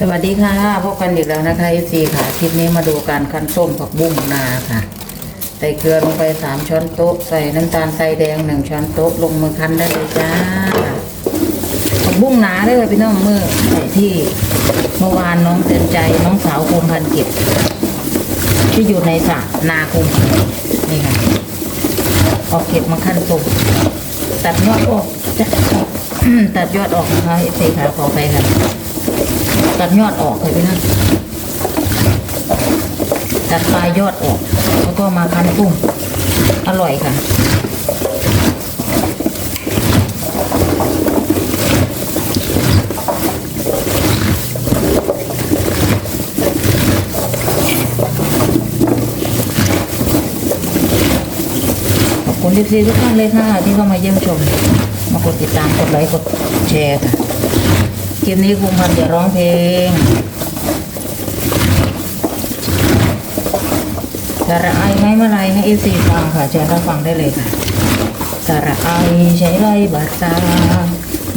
สวัสดีค่ะพบกันอีกแล้วนะคะเอซีค่ะ คลิปนี้มาดูการคั้นส้มผักบุ้งนาค่ะ ใส่เกลือลงไปสามช้อนโต๊ะ ใส่น้ำตาลทรายแดงหนึ่งช้อนโต๊ะ ลงมือคั้นได้เลยจ้า ผักบุ้งนาได้เลยพี่น้องมือที่เมื่อวานน้องเตือนใจน้องสาวคุมพันก็บที่อยู่ในสระนาคุมนี่ค่ะเอาเก็บมาคั้นส้มตัดยอดออกจ้ะตัดยอดออกนะคะเอซีค่ะขอไปค่ะ ตัดยอดออกเลยพี่นะตัดปลายยอดออก แล้วก็มาคั้นกุ้งอร่อยค่ะขอบคุณทีซีทุกท่านเลยค่ะ ที่เข้ามาเยี่ยมชม มากดติดตาม กดไลค์ กดแชร์ค่ะ คลิปนี้ครูพันจะร้องเพลงสาระไอไม้มาลายให้เอซีฟังค่ะเชิญรับฟังได้เลยค่ะสาระไอใช้ไรบาดตา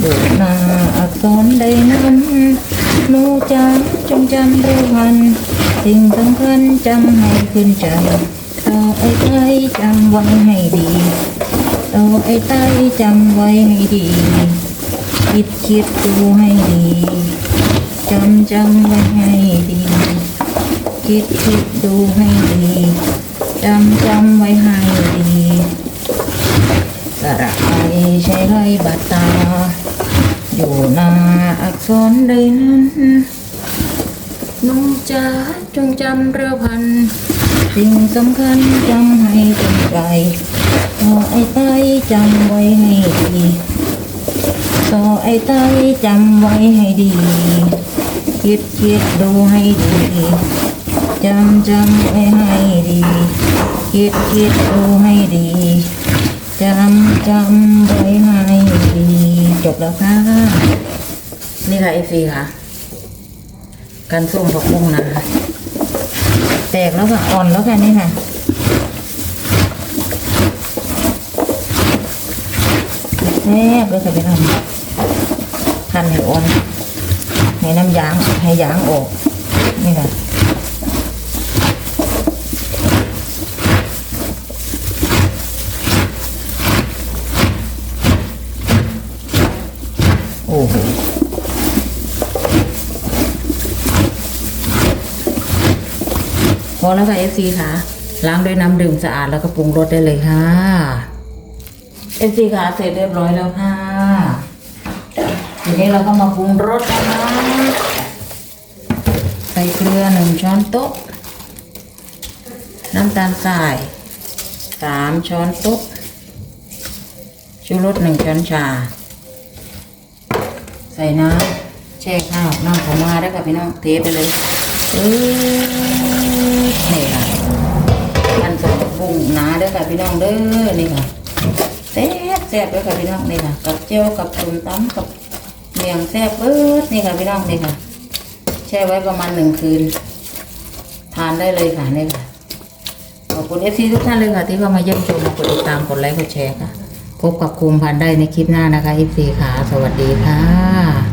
ดูหน้าอักษรใดนั้นหนูจำจงจำรู้พันสิ่งสำคัญจำให้ขึ้นใจต่อไอ้ใจจำไว้ให้ดีต่อไอ้ใจจำไว้ให้ดี คิดคิดดูให้ดีจำจำไว้ให้ดี คิดคิดดูให้ดีจำจำไว้ให้ดีสระไอใช้ไรบัตตา อยู่หน้าอักษรใดนั้นน้องจ๋าจงจำเรือพัน สิ่งสำคัญจำให้จนไกลต่อไอ้ใต้จำไว้ให้ดี ต่อ ไอ้ใต้จำไว้ให้ดี คิดคิดดูให้ดีจำจำไว้ให้ดี คิดคิดดูให้ดีจำจำไว้ให้ดี จบแล้วค่ะ นี่ค่ะเอฟีค่ะกันส้มผักบุ้งนะคะแตกแล้วค่ะ อ่อนแล้วค่ะนี่ค่ะแซ่บเลยค่ะพี่น้อง หั่นให้อ่อนให้น้ำยางให้ยางออก นี่ค่ะโอ้โหพอแล้วค่ะเอฟซีค่ะ ล้างด้วยน้ำดื่มสะอาดแล้วก็ปรุงรสได้เลยค่ะเอฟซีค่ะ เสร็จเรียบร้อยแล้วค่ะ ทีนี้เราก็มาปรุงรสนะคะใส่เกลือหนึ่งช้อนโต๊ะ น้ำตาลทรายสามช้อนโต๊ะ ชูรสหนึ่งช้อนชา ใส่น้ำแช่ข้าวน้ำของมาได้ค่ะพี่น้องเทไปเลยเออนี่ค่ะอันสมบุ้งหนาเด้ค่ะพี่น้องเด้อนี่ค่ะแซ่บแซ่บเด้ค่ะพี่น้องนี่ค่ะกับเจียวกับตุ่มตำกับ เมียงแซ่บเบิดนี่ค่ะพี่น้องนี่ค่ะ แช่ไว้ประมาณหนึ่งคืน ทานได้เลยค่ะนี่ค่ะขอบคุณเอฟซีทุกท่านเลยค่ะ ที่เข้ามาเยี่ยมชมกดติดตามกดไลค์กดแชร์ค่ะ พบกับคุมพันได้ในคลิปหน้านะคะเอฟซีค่ะ สวัสดีค่ะ